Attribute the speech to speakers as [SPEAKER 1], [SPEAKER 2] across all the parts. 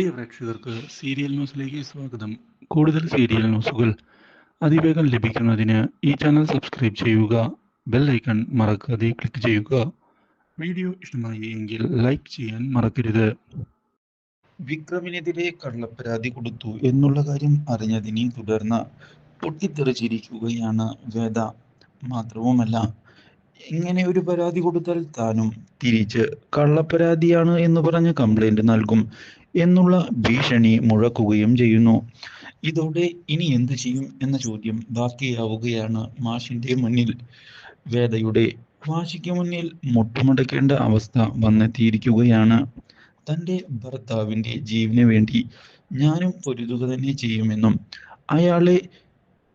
[SPEAKER 1] പ്രിയ പ്രേക്ഷകർക്ക് സീരിയൽ ന്യൂസിലേക്ക് സ്വാഗതം. കൂടുതൽ സീരിയൽ ന്യൂസുകൾ അതിവേഗം ലഭിക്കുന്നതിന് ഈ ചാനൽ സബ്സ്ക്രൈബ് ചെയ്യുക ബെൽ ഐക്കൺ മറക്കാതെ ക്ലിക്ക് ചെയ്യുക. വീഡിയോ ഇഷ്ടമായി എങ്കിൽ ലൈക്ക് ചെയ്യാൻ മറക്കരുത്.
[SPEAKER 2] വിക്രമിനെതിരെ കള്ളപ്പരാതി കൊടുത്തു എന്നുള്ള കാര്യം അറിഞ്ഞതിനെ തുടർന്ന് പൊട്ടിത്തെറിച്ചിരിക്കുകയാണ് വേദ. മാത്രവുമല്ല ഇങ്ങനെ ഒരു പരാതി കൊടുത്താൽ താനും തിരിച്ച് കള്ളപ്പരാതിയാണ് എന്ന് പറഞ്ഞ് കംപ്ലൈന്റ് നൽകും. എന്നുള്ള ഭീഷണി മുഴക്കുകയും ചെയ്യുന്നു. ഇതോടെ ഇനി എന്ത് ചെയ്യും എന്ന ചോദ്യം ബാക്കിയാവുകയാണ് മാഷിന്റെ മുന്നിൽ. വേദയുടെ വാശിക്ക് മുന്നിൽ മുട്ടുമടക്കേണ്ട അവസ്ഥ വന്നെത്തിയിരിക്കുകയാണ്. തന്റെ ഭർത്താവിന്റെ ജീവന് വേണ്ടി ഞാനും പൊരുതുക തന്നെ ചെയ്യുമെന്നും അയാളെ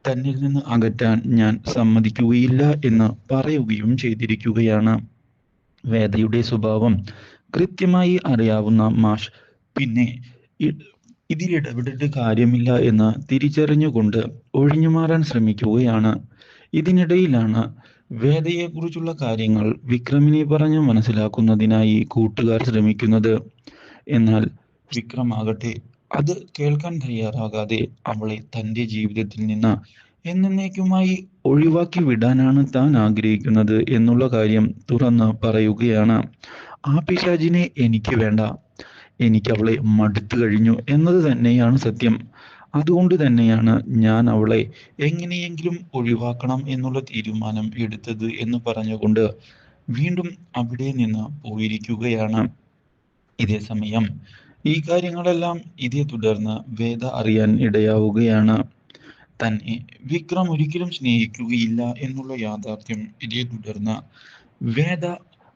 [SPEAKER 2] തന്നിൽ നിന്ന് അകറ്റാൻ ഞാൻ സമ്മതിക്കുകയില്ല എന്ന് പറയുകയും ചെയ്തിരിക്കുകയാണ്. വേദയുടെ സ്വഭാവം കൃത്യമായി അറിയാവുന്ന മാഷ് പിന്നെ ഇതിൽ ഇടപെട്ടിട്ട് കാര്യമില്ല എന്ന് തിരിച്ചറിഞ്ഞുകൊണ്ട് ഒഴിഞ്ഞു മാറാൻ ശ്രമിക്കുകയാണ്. ഇതിനിടയിലാണ് വേദയെക്കുറിച്ചുള്ള കാര്യങ്ങൾ വിക്രമിനെ പറഞ്ഞ് മനസ്സിലാക്കുന്നതിനായി കൂട്ടുകാർ ശ്രമിക്കുന്നത്. എന്നാൽ വിക്രമാകട്ടെ അത് കേൾക്കാൻ തയ്യാറാകാതെ അവളെ തന്റെ ജീവിതത്തിൽ നിന്ന് എന്നേക്കുമായി ഒഴിവാക്കി വിടാനാണ് താൻ ആഗ്രഹിക്കുന്നത് എന്നുള്ള കാര്യം തുറന്ന് പറയുകയാണ്. ആ പിശാചിനെ എനിക്ക് വേണ്ട. എനിക്ക് അവളെ മടുത്തു കഴിഞ്ഞു എന്നത് തന്നെയാണ് സത്യം. അതുകൊണ്ട് തന്നെയാണ് ഞാൻ അവളെ എങ്ങനെയെങ്കിലും ഒഴിവാക്കണം എന്നുള്ള തീരുമാനം എടുത്തത് എന്ന് പറഞ്ഞുകൊണ്ട് വീണ്ടും അവിടെ നിന്ന് പോയിരിക്കുകയാണ്. ഇതേ സമയം ഈ കാര്യങ്ങളെല്ലാം ഇതേ തുടർന്ന് വേദ അറിയാൻ ഇടയാവുകയാണ്. തന്നെ വിക്രം ഒരിക്കലും സ്നേഹിക്കുകയില്ല എന്നുള്ള യാഥാർത്ഥ്യം ഇതേ തുടർന്ന് വേദ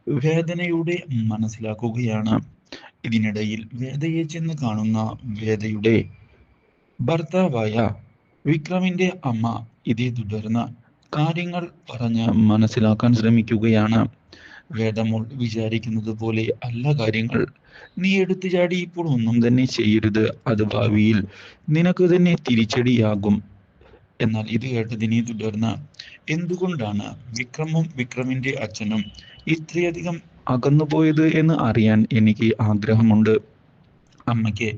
[SPEAKER 2] വേദനയുടെ മനസ്സിലാക്കുകയാണ്. ഇതിനിടയിൽ വേദയെ ചെന്ന് കാണുന്ന വേദയുടെ ഭർത്താവായ വിക്രമിന്റെ അമ്മ ഇതേ തുടർന്ന് കാര്യങ്ങൾ പറഞ്ഞ് മനസ്സിലാക്കാൻ ശ്രമിക്കുകയാണ്. വേദമോൾ വിചാരിക്കുന്നത് പോലെ അല്ല കാര്യങ്ങൾ. നീ എടുത്തു ചാടി ഇപ്പോൾ ഒന്നും തന്നെ ചെയ്യരുത്. അത് ഭാവിയിൽ നിനക്ക് തന്നെ തിരിച്ചടിയാകും. എന്നാൽ ഇത് കേട്ടതിനെ തുടർന്ന് എന്തുകൊണ്ടാണ് വിക്രമും വിക്രമിന്റെ അച്ഛനും ഇത്രയധികം അകന്നുപോയത് എന്ന് അറിയാൻ എനിക്ക് ആഗ്രഹമുണ്ട്. അമ്മയ്ക്ക്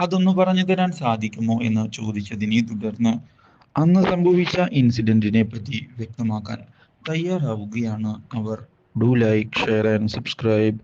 [SPEAKER 2] അതൊന്ന് പറഞ്ഞു തരാൻ സാധിക്കുമോ എന്ന് ചോദിച്ചതിനെ തുടർന്ന് അന്ന് സംഭവിച്ച ഇൻസിഡന്റിനെ പറ്റി വ്യക്തമാക്കാൻ തയ്യാറാവുകയാണ് അവർ. Do like share and subscribe